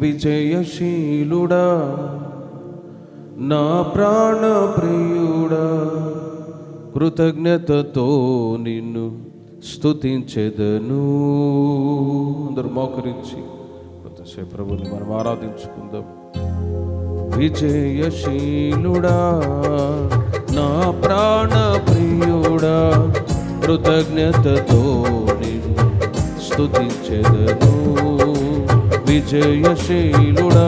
విజయశీలుడా నా ప్రాణ ప్రియుడా కృతజ్ఞతతో నిన్ను స్థుతించెదను అందరు మోకరించి కొంతసేపు ప్రభుని మనం ఆరాధించుకుందాం. విజయశీలుడా నా ప్రాణ ప్రియుడా కృతజ్ఞతతో నిన్ను స్థుతించెదను విజయశీలుడా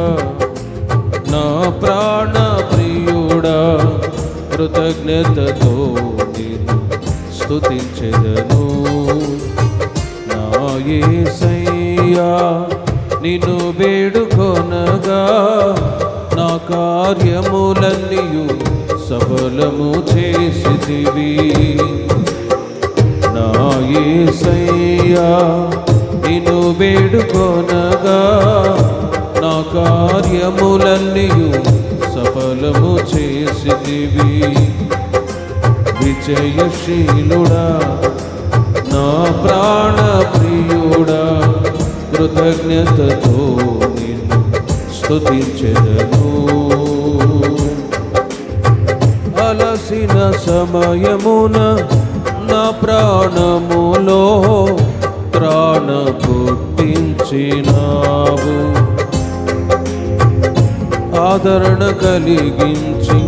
నా ప్రాణ ప్రియుడా కృతజ్ఞతతో నేను స్థుతించెదను నా ఏసయ్యా నిన్ను వేడుకొనగా నా కార్యములన్నీయు సఫలము చేసిదివి నా ఏసయ్యా నిన్ను వేడుకొనగా నా కార్యములన్నీయు సఫలము చేసిదివి విజయశీలుడా నా ప్రాణ ప్రియుడా కృతజ్ఞతతో నిన్ను స్తుతించెదను. అలసిన సమయమున నా ప్రాణములో ఆదరణ కలిగించి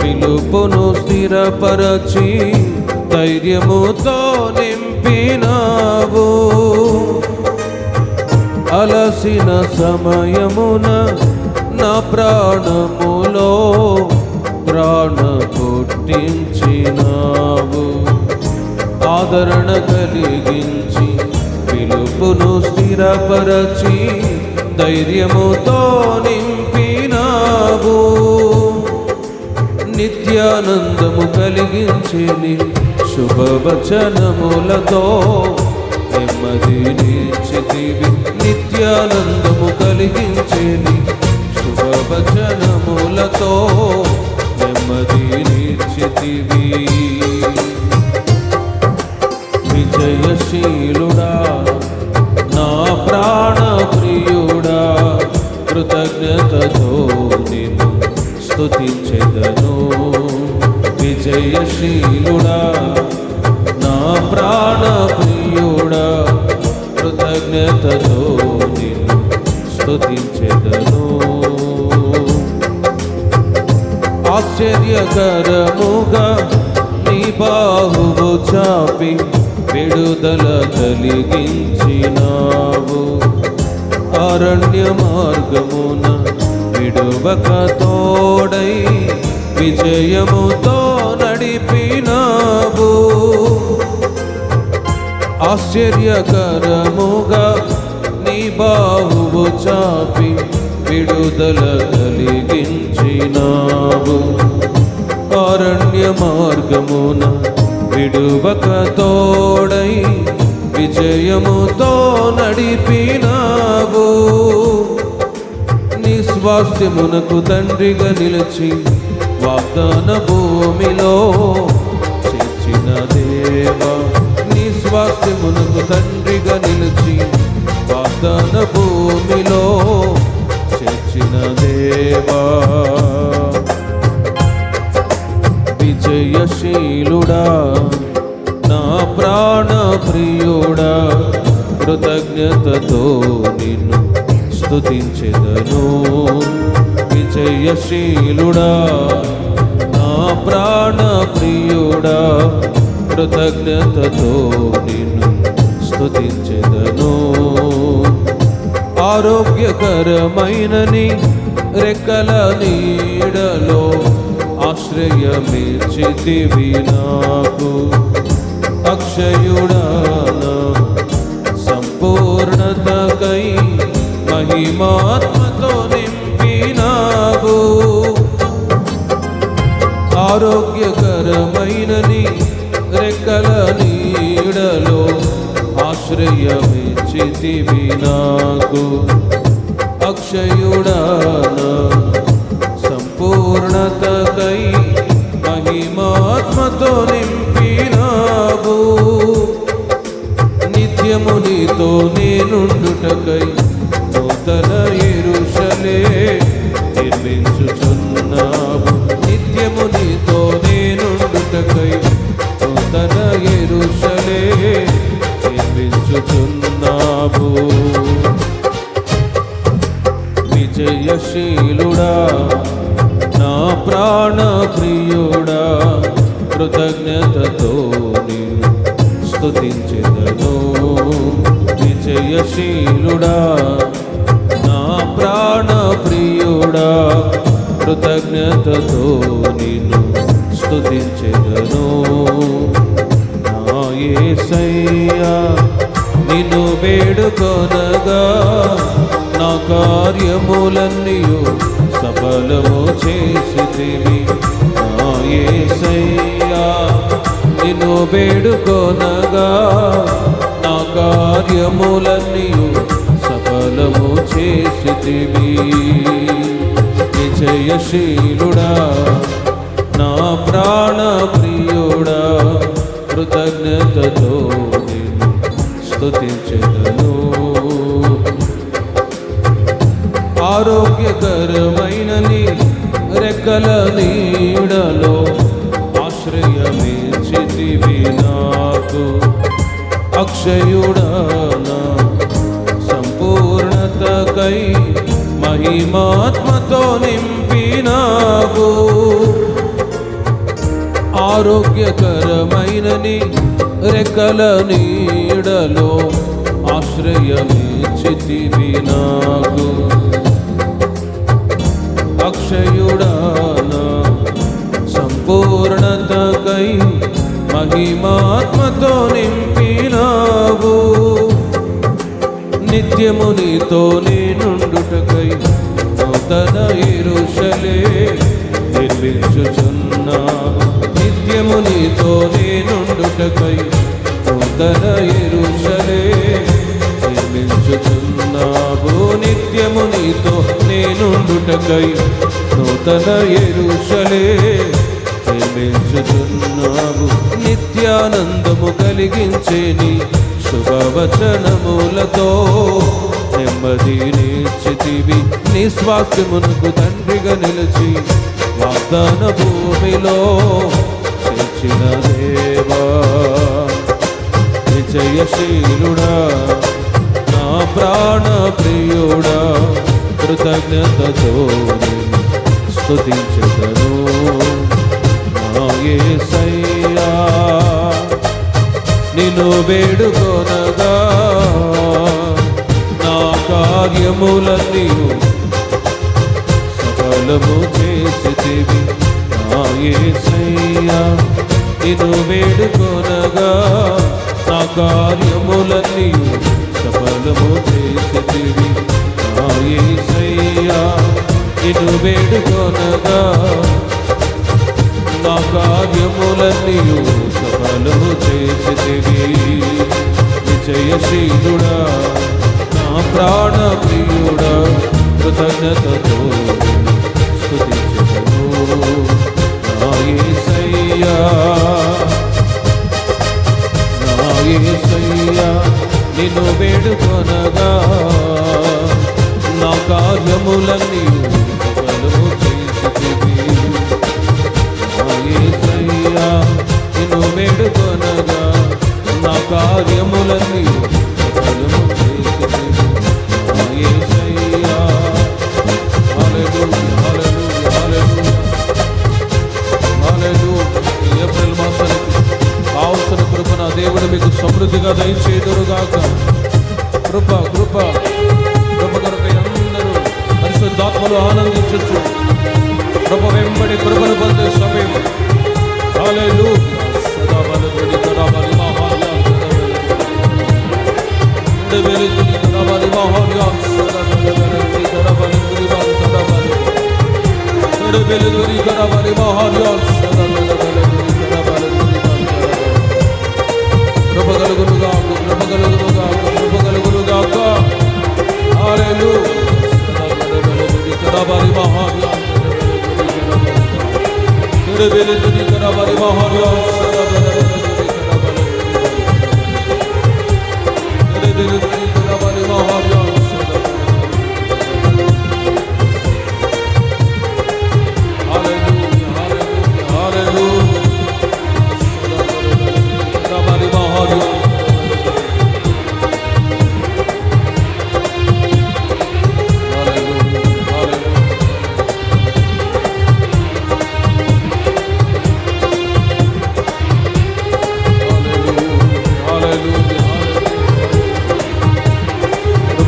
పిలుపును స్థిరపరచి ధైర్యముతో నింపినావు. అలసిన సమయమున నా ప్రాణములో ప్రాణ పుట్టించినావు. ఆదరణ కలిగించి పిలుపును స్థిరపరచి ధైర్యముతో ప్రభు నిత్యానందము కలిగించేని శుభవచనములతో నెమ్మది నిశ్చితివి నిత్యానందము కలిగించేని శుభవచనములతో నెమ్మది నిశ్చితివి విజయశీలుడా నా ప్రాణ ప్రియుడా కృతజ్ఞతతో నిన్న జయశీలుడా నా ప్రాణ ప్రియుడా కృతజ్ఞతతో నిన్ను స్థుతించెదను ఆశ్చర్యకరముగా నీ బాహువు చాపి విడుదల కలిగించినావు. అరణ్య మార్గమున విడువక తోడై విజయముతో నడిపినావు. ఆశ్చర్యకరముగా నీ బావు చాపి విడుదల కలిగించినావు. అరణ్య మార్గమున విడువక తోడై విజయముతో నడిపినావు. నీ స్వాస్థ్యమునకు తండ్రిగా నిలిచి వాగ్దాన భూమిలో చేర్చిన దేవ నీ స్వాస్థ్యమునకు తండ్రిగా నిలిచి వాగ్దాన భూమిలో చేర్చిన దేవా. విజయశీలుడా నా ప్రాణ ప్రియుడా కృతజ్ఞతతో నిన్ను స్తుతించెదను. విజయశీలుడా నా ప్రాణ ప్రియుడా కృతజ్ఞతతో నిన్ను స్థుతించెదను ఆరోగ్యకరమైన నీ రెక్కల నీడలో ఆశ్రయమిచ్చితివి నాకు. అక్షయుడా సంపూర్ణతకై మహిమాత్మతో ప్రభు. ఆరోగ్యకరమైన నీ రెక్కల నీడలో ఆశ్రయమిచ్చితివి నాకు. అక్షయుడానా సంపూర్ణతకై మహిమాత్మతో నింపినావు. నిత్యము నీతో నేనుండుటకై స్తుతించెదను. విజయశీలుడా నా ప్రాణ ప్రియుడా కృతజ్ఞతతో నిన్ను స్తుతించెదను. నా యేసయ్యా నిన్ను వేడుకొనగా నా కార్యములన్నీయు సఫలము చేసి నా యేసయ్యా నిన్ను వేడుకొనగా నా కార్యములన్నీ సఫలము చేసితివి. విజయశీలుడా నా ప్రాణ ప్రియుడా కృతజ్ఞతతో నేను స్తుతించెదను. ఆరోగ్యకరమైన నీ రెక్కల నీడలో నాకు అక్షయుడానా సంపూర్ణతకై మహిమాత్మతో నింపినావు. ఆరోగ్యకరమైనని రెక్కల నీడలో ఆశ్రయమిచ్చితివి నాకు అక్షయుడా మహిమాత్మతో నింపినావు. నిత్యము నీతో నేనుండుటకై నూతన ఇరుషలే నిర్మించుచున్నా. నిత్యము నీతో నేనుండుటకై నూతన ఇరుషలే నిర్మించుచున్నావు. నిత్యము నీతో నేనుండుటకై నూతన ఎరుషలే నిర్మించుచున్నావు నిత్యానందము కలిగించే నీ శుభవచనములతో నెమ్మది నేర్చితివి. నీ స్వాస్థ్యమునకు తండ్రిగా నిలిచి వాగ్దాన భూమిలో చేర్చిన దేవా విజయశీలుడా నా ప్రాణ ప్రియుడా కృతజ్ఞతతో స్తుతించదను నా నిన్ను వేడుకొనగా నా కార్యములన్నీ సఫలము చేసితివి. నా యేసయ్యా నిన్ను వేడుకొనగా నా కార్యములన్నీ సఫలము చేసితివి. నా యేసయ్యా నిన్ను వేడుకొనగా కార్యములన్నీ సఫలము చేసితివి. విజయశీలుడా నా ప్రాణ ప్రియుడా కృతజ్ఞతతో స్తుతించును నా యేసయ్యా నా యేసయ్యా నిన్ను వేడుకొనగా నా కార్యములన్నీ మాసానికి కావలసిన కృప నా దేవుడు మీకు సమృద్ధిగా దయచేదురుగాక కృప కృప. కృప కొరకై అందరూ పరిశుద్ధాత్మలు ఆనందించచ్చు కృప వెంబడి కృపను పొందే సమయం. హల్లెలూయా. bele duri kara bare bahar yol sada bele bele duri kara bare duri rupagal guru ga rupagal guru ga rupagal guru ga ka hallelujah sada bele bele duri kara bare bahar yol sada bele bele duri kara bare duri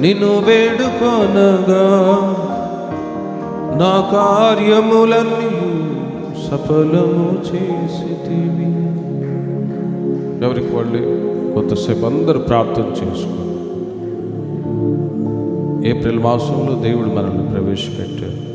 నిన్ను వేడుకొనగా నా కార్యములన్నీ సఫలము చేసితివి. ఎవరికి వాళ్ళు కొంతసేపు అందరూ ప్రార్థన చేసుకో ఏప్రిల్ మాసంలో దేవుడు మనల్ని ప్రవేశపెట్టారు